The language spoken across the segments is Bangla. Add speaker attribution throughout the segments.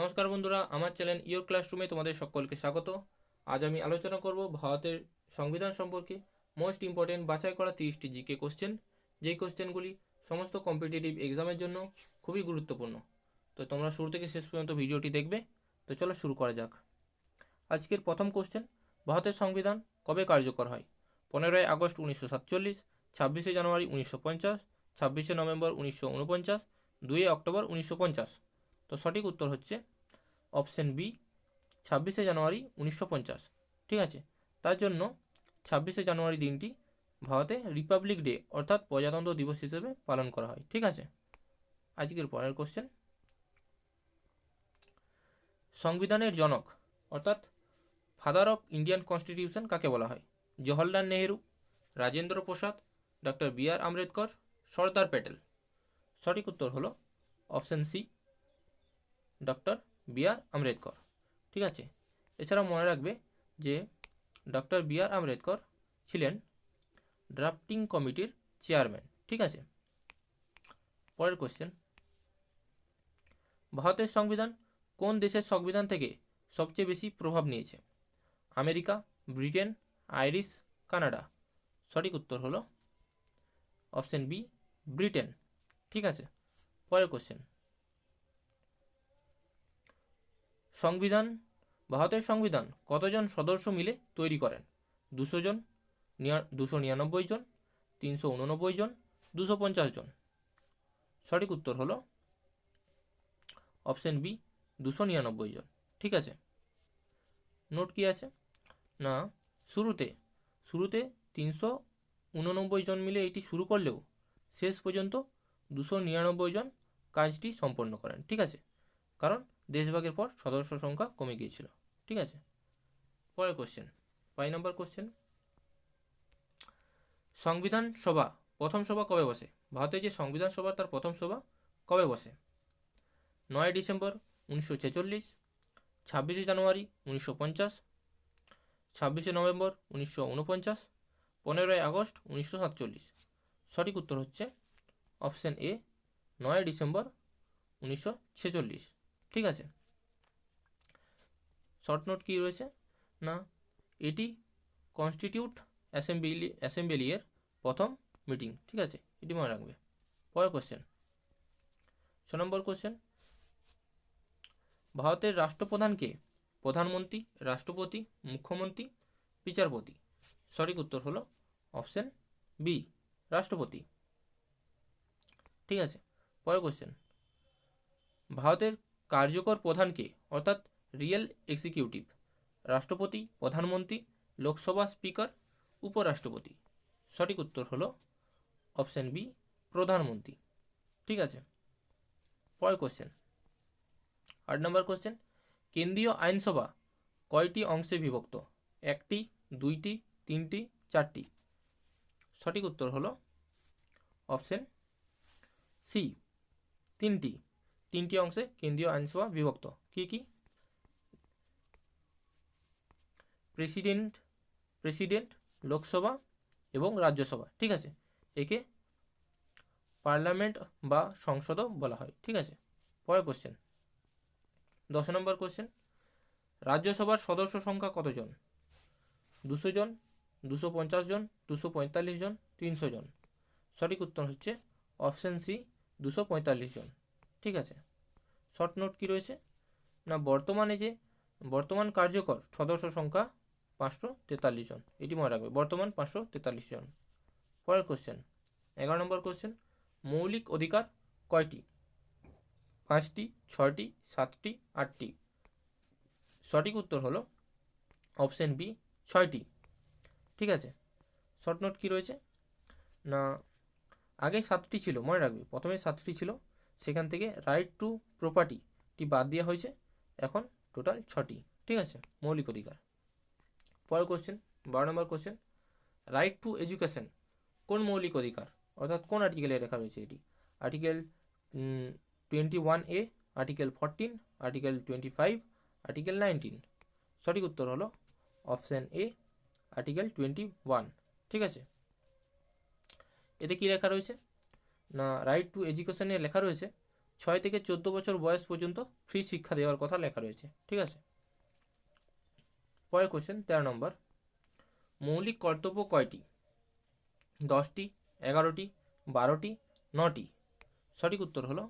Speaker 1: নমস্কার বন্ধুরা, আমার চ্যানেল ইয়োর ক্লাসরুমে তোমাদের সকলকে স্বাগত। আজ আমি আলোচনা করব ভারতের সংবিধান সম্পর্কে মোস্ট ইম্পর্টেন্ট বাছাই করা তিরিশটি জিকে কোশ্চেন যেই কোশ্চেনগুলি সমস্ত কম্পিটিটিভ এক্সামের জন্য খুবই গুরুত্বপূর্ণ। তো তোমরা শুরু থেকে শেষ পর্যন্ত ভিডিওটি দেখবে। তো চলো শুরু করা যাক। আজকের প্রথম কোশ্চেন ভারতের সংবিধান কবে কার্যকর হয়? পনেরোই আগস্ট উনিশশো সাতচল্লিশ, ছাব্বিশে জানুয়ারি উনিশশো পঞ্চাশ, ছাব্বিশে নভেম্বর উনিশশো উনপঞ্চাশ, দুই অক্টোবর উনিশশো পঞ্চাশ। তো সঠিক উত্তর হচ্ছে অপশন বি ছাব্বিশে জানুয়ারি উনিশশো পঞ্চাশ। ঠিক আছে? তার জন্য ছাব্বিশে জানুয়ারি দিনটি ভারতে রিপাবলিক ডে অর্থাৎ প্রজাতন্ত্র দিবস হিসেবে পালন করা হয়। ঠিক আছে? আজকের পরের কোশ্চেন সংবিধানের জনক অর্থাৎ ফাদার অফ ইন্ডিয়ান কনস্টিটিউশন কাকে বলা হয়? Jawaharlal Nehru, Rajendra Prasad doctor B R Ambedkar, Sardar Patel. সঠিক উত্তর হলো option C doctor B R Ambedkar. ঠিক আছে? এছাড়াও মনে রাখবে যে ডক্টর বি আর আম্বেদকর ছিলেন ড্রাফটিং কমিটির চেয়ারম্যান। ঠিক আছে? পরের কোশ্চেন ভারতের সংবিধান কোন দেশের সংবিধান থেকে সবচেয়ে বেশি প্রভাব নিয়েছে? America, Britain, Irish, Canada. সঠিক উত্তর হলো অপশন বি, ব্রিটেন। ঠিক আছে? পরের কোশ্চেন সংবিধান, ভারতের সংবিধান কতজন সদস্য মিলে তৈরি করেন? দুশো জন দুশো নিরানব্বই জন, তিনশো উননব্বই জন, দুশো পঞ্চাশ জন। সঠিক উত্তর হলো অপশন বি, দুশো নিরানব্বই জন। ঠিক আছে? নোট কি আছে? না, শুরুতে শুরুতে তিনশো উননব্বই জন মিলে এটি শুরু করলেও শেষ পর্যন্ত দুশো নিরানব্বই জন কাজটি সম্পন্ন করেন। ঠিক আছে? কারণ দেশভাগের পর সদস্য সংখ্যা কমে গিয়েছিল। ঠিক আছে? পরের কোশ্চেন পাই নম্বর কোশ্চেন সংবিধান সভা, প্রথম সভা কবে বসে? ভারতের যে সংবিধান সভা, তার প্রথম সভা কবে বসে? নয় ডিসেম্বর উনিশশো ছেচল্লিশ, ছাব্বিশে জানুয়ারি উনিশশো পঞ্চাশ, ছাব্বিশে নভেম্বর উনিশশো উনপঞ্চাশ পনেরোই আগস্ট উনিশশো সাতচল্লিশ। সঠিক উত্তর হচ্ছে অপশন এ, নয় ডিসেম্বর উনিশশো ছেচল্লিশ। ঠিক আছে? শর্ট নোট কী রয়েছে? না, এটি কনস্টিটিউট অ্যাসেম্বলি অ্যাসেম্বলির প্রথম মিটিং ঠিক আছে? এটি মনে রাখবে। পরের কোশ্চেন ছ নম্বর কোশ্চেন ভারতের রাষ্ট্রপ্রধানকে প্রধানমন্ত্রী, রাষ্ট্রপতি, মুখ্যমন্ত্রী, বিচারপতি, সঠিক উত্তর হলো অপশন বি রাষ্ট্রপতি। ঠিক আছে? পরের কোশ্চেন ভারতের কার্যকর প্রধানকে, অর্থাৎ রিয়েল এক্সিকিউটিভ, রাষ্ট্রপতি, প্রধানমন্ত্রী, লোকসভা স্পিকার, উপরাষ্ট্রপতি। সঠিক উত্তর হলো অপশন বি, প্রধানমন্ত্রী। ঠিক আছে? পরের কোশ্চেন আট নম্বর কোশ্চেন কেন্দ্রীয় আইনসভা কয়টি অংশে বিভক্ত? একটি, দুইটি, তিনটি, চারটি। সঠিক উত্তর হলো অপশন সি, তিনটি। তিনটি অংশে কেন্দ্রীয় আইনসভা বিভক্ত। কি কি? প্রেসিডেন্ট প্রেসিডেন্ট, লোকসভা এবং রাজ্যসভা, ঠিক আছে? একে পার্লামেন্ট বা সংসদও বলা হয়, ঠিক আছে? পরের কোশ্চেন দশ নম্বর কোশ্চেন রাজ্যসভার সদস্য সংখ্যা কতজন? দুশো জন, দুশো পঞ্চাশ জন, দুশো পঁয়তাল্লিশ জন, তিনশো জন। সঠিক উত্তর হচ্ছে অপশান সি, দুশো পঁয়তাল্লিশ জন। ঠিক আছে? শর্ট নোট কী রয়েছে? না, বর্তমানে যে, বর্তমান কার্যকর সদস্য সংখ্যা পাঁচশো তেতাল্লিশ জন। এটি মনে রাখবে, বর্তমান পাঁচশো তেতাল্লিশ জন। পরের কোশ্চেন এগারো নম্বর কোশ্চেন মৌলিক অধিকার কয়টি? পাঁচটি, ছয়টি, সাতটি, আটটি। সঠিক উত্তর হলো অপশন বি ছয়টি। ঠিক আছে? শর্ট নোট কী রয়েছে? না, আগে সাতটি ছিল, মনে রাখবে, প্রথমে সাতটি ছিল। সেখান থেকে রাইট টু প্রপার্টিটি বাদ দেওয়া হয়েছে। এখন টোটাল ছটি। ঠিক আছে? মৌলিক অধিকার। পরের কোশ্চেন বারো নম্বর কোশ্চেন রাইট টু এডুকেশন কোন মৌলিক অধিকার? অর্থাৎ কোন আর্টিকেলে লেখা রয়েছে এটি? Article twenty one A article fourteen article twenty five article nineteen সঠিক উত্তর হলো option A article twenty one ঠিক আছে? এতে কী লেখা রয়েছে? না রাইট টু এডুকেশনে লেখা রয়েছে। ছয় থেকে চোদ্দ বছর বয়স পর্যন্ত ফ্রি শিক্ষা দেওয়ার কথা লেখা রয়েছে, ঠিক আছে? পরের কোশ্চেন তেরো নম্বর। মৌলিক কর্তব্য কয়টি? দশটি, এগারোটি, বারোটি, নটি? সঠিক উত্তর হলো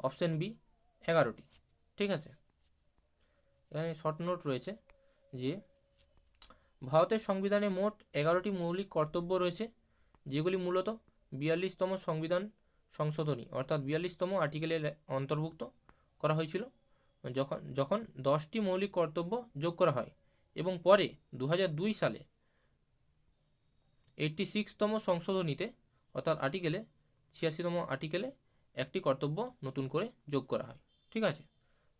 Speaker 1: অপশন বি এগারোটি, ঠিক আছে? এখানে শর্ট নোট রয়েছে যে ভারতের সংবিধানে মোট এগারোটি মৌলিক কর্তব্য রয়েছে, যেগুলি মূলত বিয়াল্লিশতম সংবিধান সংশোধনী, অর্থাৎ বিয়াল্লিশতম আর্টিকেলে অন্তর্ভুক্ত করা হয়েছিল, যখন যখন দশটি মৌলিক কর্তব্য যোগ করা হয় এবং পরে দু সালে এইটটি সিক্সতম সংশোধনীতে, অর্থাৎ আর্টিকেলে, ছিয়াশিতম আর্টিকেলে একটি কর্তব্য নতুন করে যোগ করা হয়। ঠিক আছে?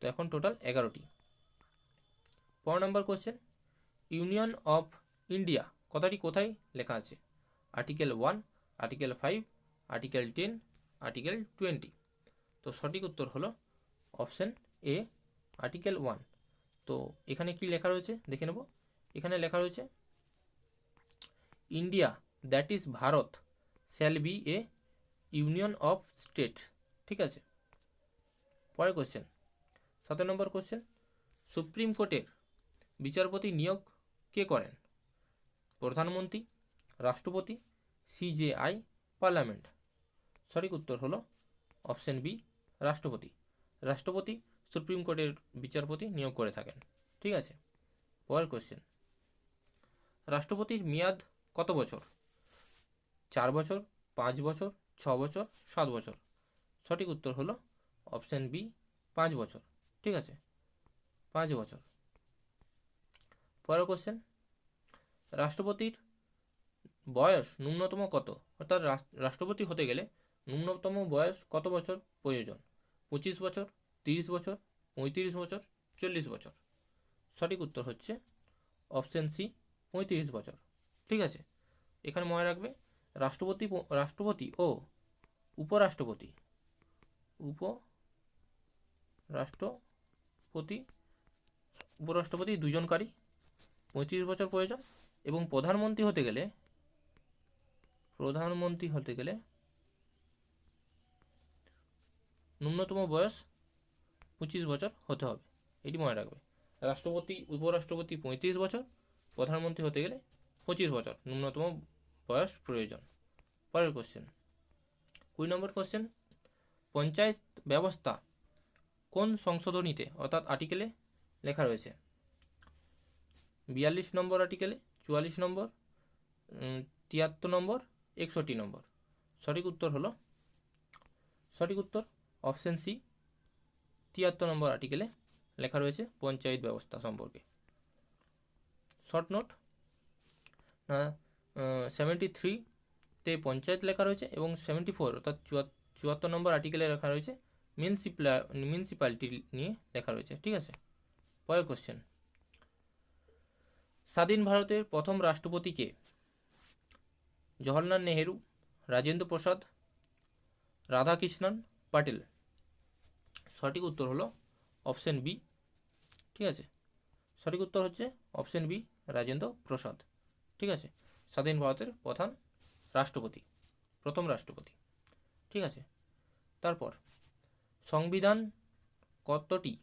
Speaker 1: তো এখন টোটাল এগারোটি। পনেরো নম্বর কোশ্চেন। ইউনিয়ন অফ ইন্ডিয়া, কথাটি কোথায় লেখা আছে? Article one article five article ten article twenty তো সঠিক উত্তর হলো অপশন এ আর্টিকেল ওয়ান তো এখানে কি লেখা রয়েছে? দেখে নেব। এখানে লেখা রয়েছে India that is Bharat shall be a union of state ঠিক আছে? পরের কোশ্চেন সতেরো নম্বর কোশ্চেন সুপ্রিম কোর্টের বিচারপতি নিয়োগ কে করেন? প্রধানমন্ত্রী, রাষ্ট্রপতি সিজেআই পার্লামেন্ট। সঠিক উত্তর হলো অপশন বি, রাষ্ট্রপতি। রাষ্ট্রপতি, সুপ্রিম কোর্টের বিচারপতি নিয়োগ করে থাকেন। ঠিক আছে? পরের কোশ্চেন রাষ্ট্রপতির মেয়াদ কত বছর? চার বছর, পাঁচ বছর, ছ বছর, সাত বছর। সঠিক উত্তর হলো অপশন বি, পাঁচ বছর। ঠিক আছে? পাঁচ বছর। পরের কোশ্চেন রাষ্ট্রপতির বয়স ন্যূনতম কত? অর্থাৎ রাষ্ট্রপতি হতে গেলে ন্যূনতম বয়স কত বছর প্রয়োজন? পঁচিশ বছর, তিরিশ বছর, পঁয়ত্রিশ বছর, চল্লিশ বছর। সঠিক উত্তর হচ্ছে অপশন সি, পঁয়ত্রিশ বছর। ঠিক আছে? এখানে মনে রাখবে রাষ্ট্রপতি রাষ্ট্রপতি ও উপরাষ্ট্রপতি। উপ রাষ্ট্রপতি উপরাষ্ট্রপতি দুজনকারই পঁয়ত্রিশ বছর প্রয়োজন এবং প্রধানমন্ত্রী হতে গেলে প্রধানমন্ত্রী হতে গেলে ন্যূনতম বয়স পঁচিশ বছর হতে হবে, এটি মনে রাখবে। রাষ্ট্রপতি, উপরাষ্ট্রপতি পঁয়ত্রিশ বছর, প্রধানমন্ত্রী হতে গেলে পঁচিশ বছর, ন্যূনতম বয়স প্রয়োজন। পরের কোশ্চেন কুড়ি নম্বর কোশ্চেন পঞ্চায়েত ব্যবস্থা কোন সংশোধনীতে, অর্থাৎ আর্টিকেলে লেখা রয়েছে? বিয়াল্লিশ নম্বর আর্টিকেলে চুয়াল্লিশ নম্বর তিয়াত্তর নম্বর একষট্টি নম্বর। সঠিক উত্তর হলো, সঠিক উত্তর অপশন সি তিয়াত্তর নম্বর আর্টিকেলে লেখা রয়েছে পঞ্চায়েত ব্যবস্থা সম্পর্কে। শর্ট নোট সেভেন্টি থ্রিতে পঞ্চায়েত লেখা রয়েছে এবং সেভেন্টি ফোর অর্থাৎ চুয়াত- চুয়াত্তর নম্বর আর্টিকেলে লেখা রয়েছে মিউনিসিপ্লা মিউনিসিপ্যালিটি নিয়ে লেখা রয়েছে, ঠিক আছে? পরের কোশ্চেন স্বাধীন ভারতের প্রথম রাষ্ট্রপতি কে? জওহরলাল নেহেরু, রাজেন্দ্র প্রসাদ, রাধাকৃষ্ণন পাটেল। সঠিক উত্তর হলো অপশন বি ঠিক আছে? সঠিক উত্তর হচ্ছে অপশন বি রাজেন্দ্র প্রসাদ, ঠিক আছে? স্বাধীন ভারতের প্রধান রাষ্ট্রপতি, প্রথম রাষ্ট্রপতি, ঠিক আছে? তারপর, সংবিধান কতটি?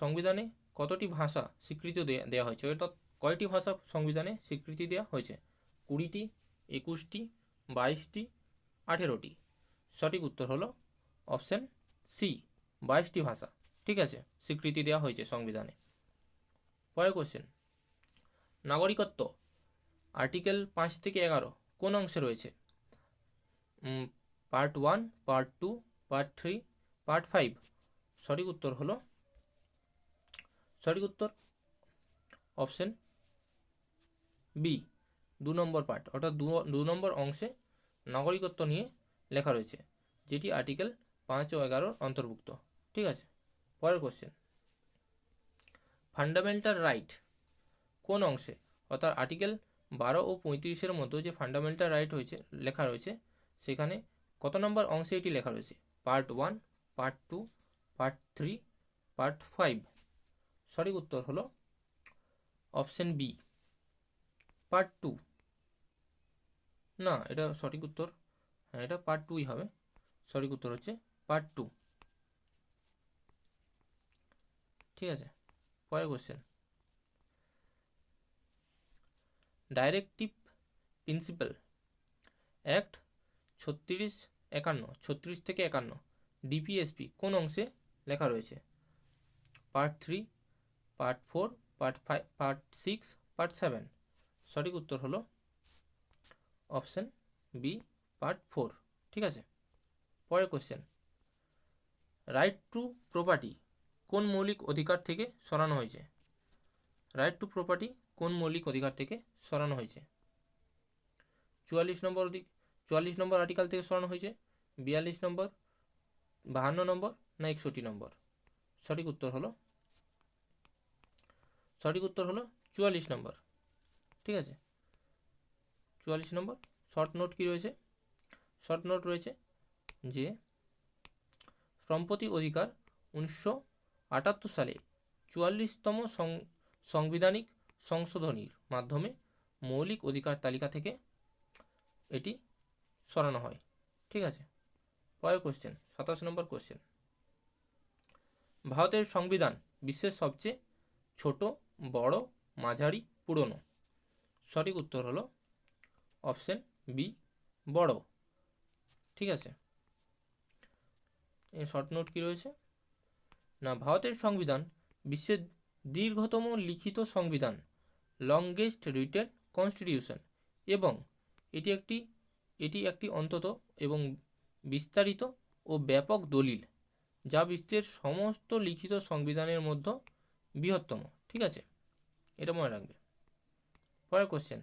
Speaker 1: সংবিধানে কতটি ভাষা স্বীকৃতি দেওয়া হয়েছে? অর্থাৎ কয়টি ভাষা সংবিধানে স্বীকৃতি দেওয়া হয়েছে? কুড়িটি একুশটি, বাইশটি, আঠেরোটি। সঠিক উত্তর হলো অপশন সি, বাইশটি ভাষা। ঠিক আছে, স্বীকৃতি দেওয়া হয়েছে সংবিধানে। পরের কোশ্চেন নাগরিকত্ব, আর্টিকেল পাঁচ থেকে এগারো, কোন অংশে রয়েছে? Part one part two part three part five সঠিক উত্তর হলো, সঠিক উত্তর অপশন বি। দু নম্বর পার্ট অর্থাৎ দু নম্বর অংশে নাগরিকত্ব নিয়ে লেখা রয়েছে, যেটি আর্টিকেল পাঁচ ও এগারোর অন্তর্ভুক্ত, ঠিক আছে? পরের কোশ্চেন ফান্ডামেন্টাল রাইট কোন অংশে? অর্থাৎ আর্টিকেল বারো ও পঁয়ত্রিশের মতো যে ফান্ডামেন্টাল রাইট হয়েছে, লেখা রয়েছে, সেখানে কত নম্বর অংশে এটি লেখা রয়েছে? Part one part two part three part five সঠিক উত্তর হলো অপশন বি পার্ট টু না, এটা সঠিক উত্তর। হ্যাঁ এটা পার্ট টুই হবে। সঠিক উত্তর হচ্ছে পার্ট টু ঠিক আছে? পরের কোশ্চেন ডাইরেক্টিভ প্রিন্সিপাল অ্যাক্ট ছত্রিশ একান্ন, ছত্রিশ থেকে একান্ন ডিপিএসপি কোন অংশে লেখা রয়েছে? Part three part four part five part six part seven সঠিক উত্তর হলো অপশন বি, পার্ট ফোর। ঠিক আছে? পরের কোশ্চেন রাইট টু প্রপার্টি কোন মৌলিক অধিকার থেকে সরানো হয়েছে? রাইট টু প্রপার্টি কোন মৌলিক অধিকার থেকে সরানো হয়েছে? চুয়াল্লিশ নম্বর অধিক চুয়াল্লিশ নম্বর আর্টিকেল থেকে সরানো হয়েছে, বিয়াল্লিশ নম্বর, বাহান্ন নম্বর না একষট্টি নম্বর? সঠিক উত্তর হলো সঠিক উত্তর হলো চুয়াল্লিশ নম্বর। ঠিক আছে? চুয়াল্লিশ নম্বর। শর্ট নোট কী রয়েছে? শর্ট নোট রয়েছে যে সম্পত্তি অধিকার উনিশশো আটাত্তর সালে চুয়াল্লিশতম সাংবিধানিক সংশোধনীর মাধ্যমে মৌলিক অধিকার তালিকা থেকে এটি সরানো হয়। ঠিক আছে? পরের কোশ্চেন সাতাশ নম্বর কোশ্চেন ভারতের সংবিধান বিশ্বের সবচেয়ে ছোট, বড়, মাঝারি, পুরনো। সঠিক উত্তর হলো অপশন বি, বড়। ঠিক আছে? শর্ট নোট কী রয়েছে? না, ভারতের সংবিধান বিশ্বের দীর্ঘতম লিখিত সংবিধান লংগেস্ট রিটেন কনস্টিটিউশন এবং এটি একটি এটি একটি অন্তত এবং বিস্তারিত ও ব্যাপক দলিল, যা বিশ্বের সমস্ত লিখিত সংবিধানের মধ্যে বৃহত্তম। ঠিক আছে? এটা মনে রাখবে। পরের কোশ্চেন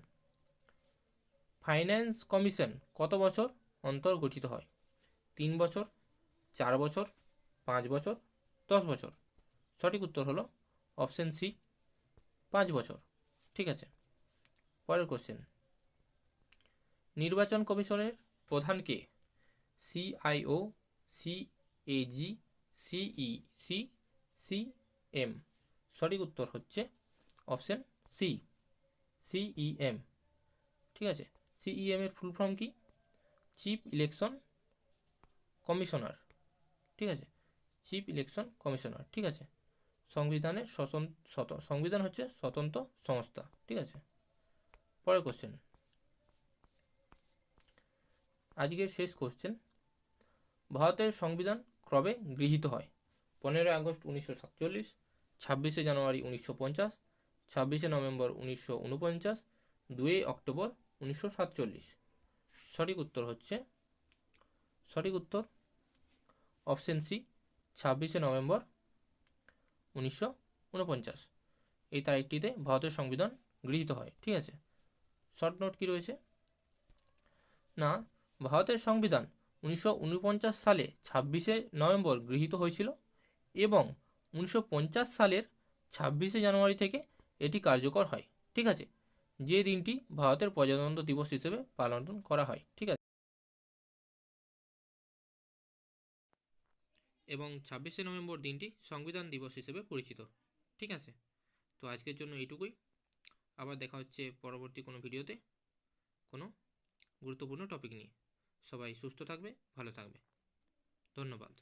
Speaker 1: ফাইন্যান্স কমিশন কত বছর অন্তর গঠিত হয়? তিন বছর, চার বছর, পাঁচ বছর, দশ বছর? সঠিক উত্তর হলো অপশন সি, পাঁচ বছর। ঠিক আছে? পরের কোশ্চেন নির্বাচন কমিশনের প্রধান কে? CIO, CAG, CE C C M সঠিক উত্তর হচ্ছে অপশন সি, সিইএম। ঠিক আছে? সিইএম এর ফুল ফর্ম কি? চিফ ইলেকশন কমিশনার ঠিক আছে? চিফ ইলেকশন কমিশনার ঠিক আছে? সংবিধানের সংবিধান হচ্ছে স্বতন্ত্র সংস্থা। ঠিক আছে? পরের কোশ্চেন আজকের শেষ কোশ্চেন ভারতের সংবিধান কবে গৃহীত হয়? পনেরোই আগস্ট উনিশশো সাতচল্লিশ, ছাব্বিশে জানুয়ারি উনিশশো পঞ্চাশ, ছাব্বিশে নভেম্বর উনিশশো উনপঞ্চাশ দুই অক্টোবর উনিশশো সাতচল্লিশ। সঠিক উত্তর হচ্ছে, সঠিক উত্তর অপশন সি, ছাব্বিশে নভেম্বর উনিশশো উনপঞ্চাশ। এই তারিখটিতে ভারতের সংবিধান গৃহীত হয়, ঠিক আছে? শর্ট নোট কী রয়েছে? না, ভারতের সংবিধান উনিশশো উনপঞ্চাশ সালে ছাব্বিশে নভেম্বর গৃহীত হয়েছিল এবং উনিশশো পঞ্চাশ সালের ছাব্বিশে জানুয়ারি থেকে এটি কার্যকর হয়, ঠিক আছে? যে দিনটি ভারতের প্রজাতন্ত্র দিবস হিসেবে পালন করা হয়, ঠিক আছে? এবং ছাব্বিশে নভেম্বর দিনটি সংবিধান দিবস হিসেবে পরিচিত, ঠিক আছে? তো আজকের জন্য এইটুকুই। আবার দেখা হচ্ছে পরবর্তী কোনো ভিডিওতে কোনো গুরুত্বপূর্ণ টপিক নিয়ে। সবাই সুস্থ থাকবে, ভালো থাকবে। ধন্যবাদ।